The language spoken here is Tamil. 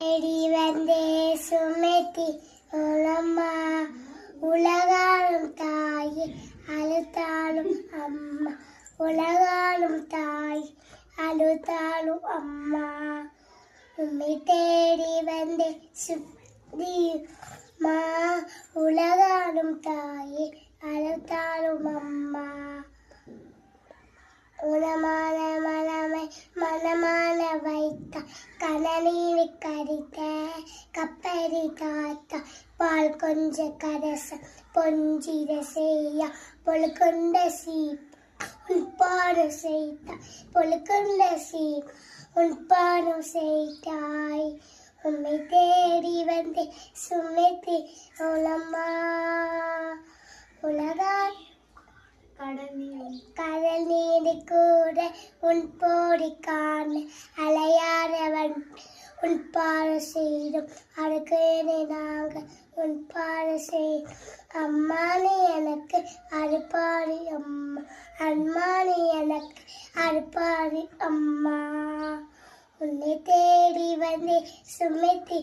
தேடி வந்தே சுமத்தி உலம்மா. உலகாலும் தாயே அழுத்தாலும் அம்மா. உலகாலும் தாய் அழுத்தாலும் அம்மா. உண்மை தேடி வந்தே சுமதி மா உலகாலும் தாயே அழுத்தாலும் அம்மா. உணமான மனமான வைத்த கனநீர் கடித்த கப்பரி தாத்தா பால் கொஞ்ச கரச பொஞ்சிட செய்ய பொழுக்கொண்ட சீப் உன் பாடம் செய்த பொழுக்கொண்ட சீப் உன் பாடம் செய்தாய். உம்மை தேடி வந்து சுமைத்தி உலம்மா உலகாய் கடல் நீர் கூட உன் போடி காண அலையாதவன் உன் பாட செய்தும் அடுக்கேனே நாங்கள். உன் பாட செய்யும் அம்மானி எனக்கு அறுப்பாடி அம்மா. அம்மானி எனக்கு அறுப்பாடி அம்மா. உன்னை தேடி வந்தே சுமித்தி